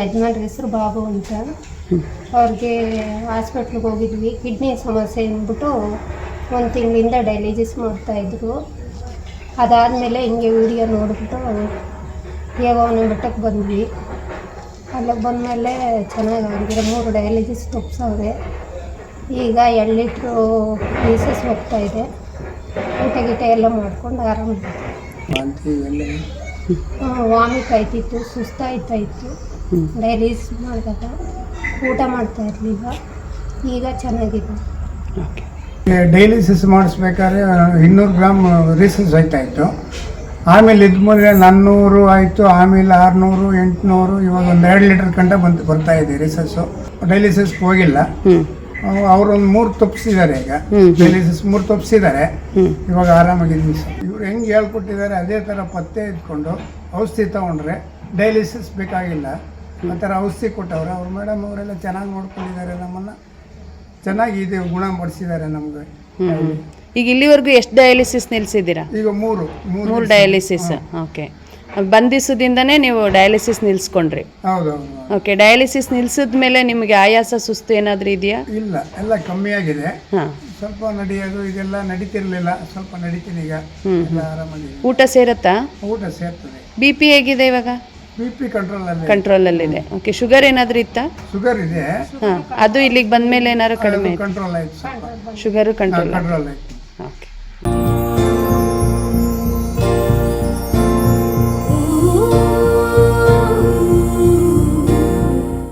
ಯಜಮಾನ್ರ ಹೆಸರು ಬಾಬು ಅಂತ. ಅವ್ರಿಗೆ ಹಾಸ್ಪಿಟ್ಲಿಗೆ ಹೋಗಿದ್ವಿ. ಕಿಡ್ನಿ ಸಮಸ್ಯೆ ಅಂದ್ಬಿಟ್ಟು ಒಂದು ತಿಂಗಳಿಂದ ಡಯಾಲಿಸಿಸ್ ಮಾಡ್ತಾಯಿದ್ರು ಅದಾದಮೇಲೆ ಹಿಂಗೆ ವಿಡಿಯೋ ನೋಡಿಬಿಟ್ಟು ಯೋಗವನ ಬೆಟ್ಟಕ್ಕೆ ಬಂದ್ವಿ. ಅಲ್ಲಿಗೆ ಬಂದಮೇಲೆ ಚೆನ್ನಾಗಿ ಆಗಿರೋ ಮೂರು ಡಯಾಲಿಸಿಸ್ ತಪ್ಪಿಸವ್ರೆ ಈಗ ಎರಡು ಲೀಟ್ರು ಪೀಸಸ್ ಹೋಗ್ತಾ ಇದೆ. ಊಟ ಗೀಟ ಎಲ್ಲ ಮಾಡ್ಕೊಂಡು ಆರಾಮ ವಾಮಿಟ್ ಆಯ್ತಿತ್ತು ಸುಸ್ತಾಯ್ತಾ ಡೈಲೀಸ್ ಮಾಡಿದಾಗ ಊಟ ಮಾಡ್ತಾ ಇರಲಿಲ್ಲ ಈಗ ಚೆನ್ನಾಗಿದೆ. ಓಕೆ. ಡೈಲಿಸಿಸ್ ಮಾಡಿಸ್ಬೇಕಾದ್ರೆ ಇನ್ನೂರು ಗ್ರಾಮ್ ರೀಸಸ್ ಹೋಯ್ತಾ ಇತ್ತು. ಆಮೇಲೆ ಇದ್ಮೇಲೆ ನಾನ್ನೂರು ಆಯಿತು ಆಮೇಲೆ ಆರುನೂರು ಎಂಟುನೂರು ಇವಾಗ ಒಂದು ಎರಡು ಲೀಟರ್ ಕಂಡ ಬಂದು ಬರ್ತಾ ಇದೆ ರೀಸಸ್ಸು ಡೈಲಿಸಿಸ್ ಹೋಗಿಲ್ಲ. ಅವರೊಂದು ಮೂರು ತಪ್ಪಿಸಿದ್ದಾರೆ ಈಗ. ಡೈಲಿಸಿಸ್ ಮೂರು ತಪ್ಪಿಸಿದ್ದಾರೆ ಇವಾಗ ಆರಾಮಾಗಿದ್ದೀನಿ ಸರ್. ಇವ್ರು ಹೆಂಗೆ ಹೇಳ್ಕೊಟ್ಟಿದ್ದಾರೆ ಅದೇ ಥರ ಪತ್ತೆ ಇಟ್ಕೊಂಡು ಔಷಧಿ ತೊಗೊಂಡ್ರೆ ಡೈಲಿಸಿಸ್ ಬೇಕಾಗಿಲ್ಲ. ಆ ಥರ ಔಷಧಿ ಕೊಟ್ಟವ್ರೆ. ಅವ್ರು ಮೇಡಮ್ ಅವರೆಲ್ಲ ಚೆನ್ನಾಗಿ ನೋಡ್ಕೊಂಡಿದ್ದಾರೆ ನಮ್ಮನ್ನು. ಚೆನ್ನಾಗಿ ಇದೆ ಗುಣ ಮಾಡಿಸಿದ್ದಾರೆ ನಮಗೆ ಈಗ ಇಲ್ಲಿವರೆಗೂ ಎಷ್ಟು ಡಯಾಲಿಸಿಸ್ ನಿಲ್ಸಿದ್ದೀರಾ? ಈಗ ಮೂರು ಮೂರು ಡಯಾಲಿಸಿಸ್ ಓಕೆ ಬಂದಿಸದಿಂದನೇ ನೀವು ಡಯಾಲಿಸಿಸ್ ನಿಲ್ಸ್ಕೊಂಡ್ರಿ. ಹೌದೌದು ಓಕೆ ಡಯಾಲಿಸಿಸ್ ನಿಲ್ಸಿದ ಮೇಲೆ ನಿಮಗೆ ಆಯಾಸ ಸುಸ್ತು ಏನಾದರೂ ಇದೆಯಾ? ಇಲ್ಲ ಎಲ್ಲ ಕಮ್ಮಿ ಆಗಿದೆ. ಸ್ವಲ್ಪ ನಡೆಯೋದು ಇದೆಲ್ಲ ನಡೀತಿರ್ಲಿಲ್ಲ. ಸ್ವಲ್ಪ ನಡೀತೀನಿ ಈಗ. ಎಲ್ಲ ಆರಾಮಾಗಿದೆ ಊಟ ಸೇರುತ್ತಾ? ಊಟ ಸೇರ್ತದೆ. ಬಿ ಪಿ ಹೇಗಿದೆ ಇವಾಗ? ಬಿ ಪಿ ಕಂಟ್ರೋಲಲ್ಲಿ ಕಂಟ್ರೋಲಲ್ಲಿದೆ ಓಕೆ ಶುಗರ್ ಏನಾದರೂ ಇತ್ತಾ? ಶುಗರ್ ಇದೆ. ಹಾಂ ಅದು ಇಲ್ಲಿಗೆ ಬಂದ ಮೇಲೆ ಏನಾದ್ರು ಕಡಿಮೆ ಕಂಟ್ರೋಲ್ ಆಯ್ತು? ಶುಗರು ಕಂಟ್ರೋಲ್ ಕಂಟ್ರೋಲ್ ಆಯ್ತು.